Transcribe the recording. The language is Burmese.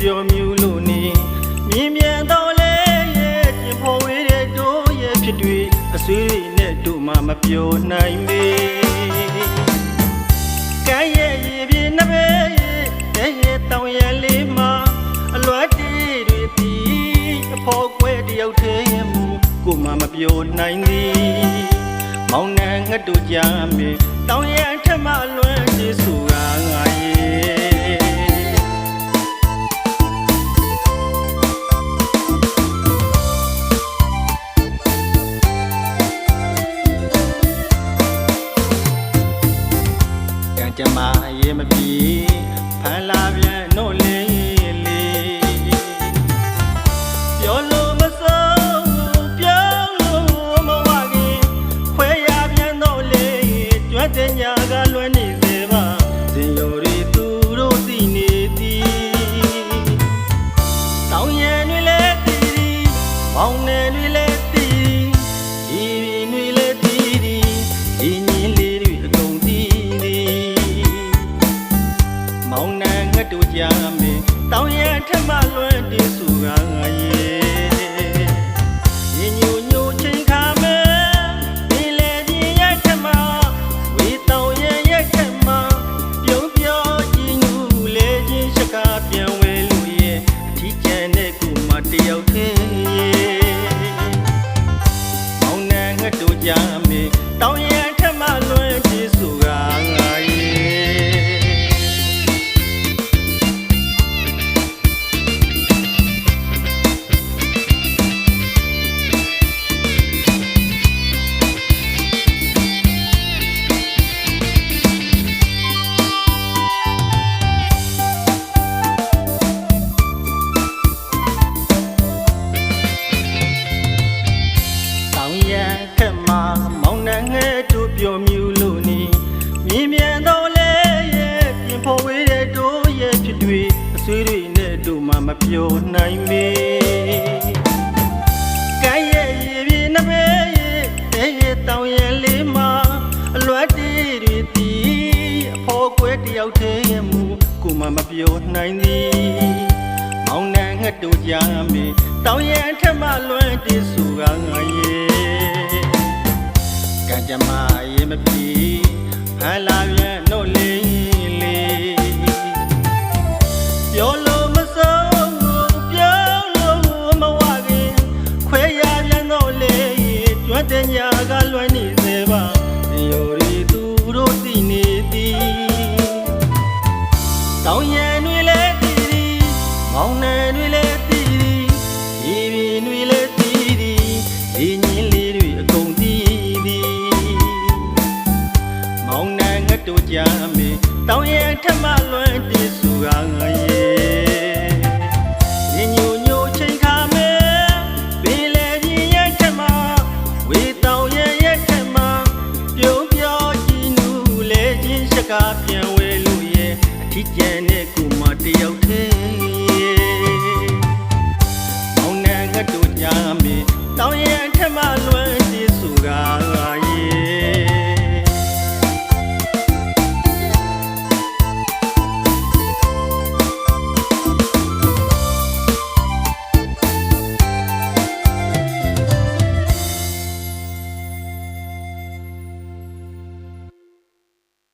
ပျော်မြူလို့နေမြင်မြန်တော့လဲရဲ့ပြင်ဖို့ဝေးတဲ့တို့ရဲ့ဖြစ်တွေ့အဆွေးတွေနဲ့တို့မှမပျော်နိုင်မေကဲရဲ့ရေပြင်းနှပဲရဲ့တဲ့ရဲ့တောင်ရလေးမှာအလွတ်တီးတွေတီးအဖို့ကွဲတယောက်ထဲရဲ့မူကိုမှမပျော်နိုင်သည်မောင်နှံငှက်တို့ကြမေတောင်ရ ကံကြမ္မာရေမပြီဖန်လာပြန်နို့လေးလေး နှံငှက်တို့ကြမေတောင်ရထက်မှလွန်တည်စုကငါရဲ့ ပြောနိုင်မေကဲရဲ့ရေပြေနှပဲရဲ့တဲ့ရဲ့တောင်ရန်လေးမှာအလွတ်တီတွေတီအဖို့ကွဲတယောက်သေးရဲ့မူကိုမှမပြောနိုင်သည်မောင်နှံငှက်တို့ကြမေတောင်ရန်ထက်မှလွမ်းတည်စုကငါရဲ့ကံကြမ္မာရေမပြီဖန်လာပြန် တ်တဲ့ညာကလွမ်းနေစေပါဒီယိုရီသူတို့သိနေသည်တောင်ရန်တွေလည်းတည်သည်မောင်နယ်တွေလည်းတည်သည်ဒီပြင်တွေလည်းတည်သည်ဒီညင်းလေးတွေအကုန်တည်သည်မောင်နယ်ငတ်တို့ကြမေတောင်ရန်ထက်မှလွ ကားပြန်ဝဲလို့ရဲ့အထီးကျန်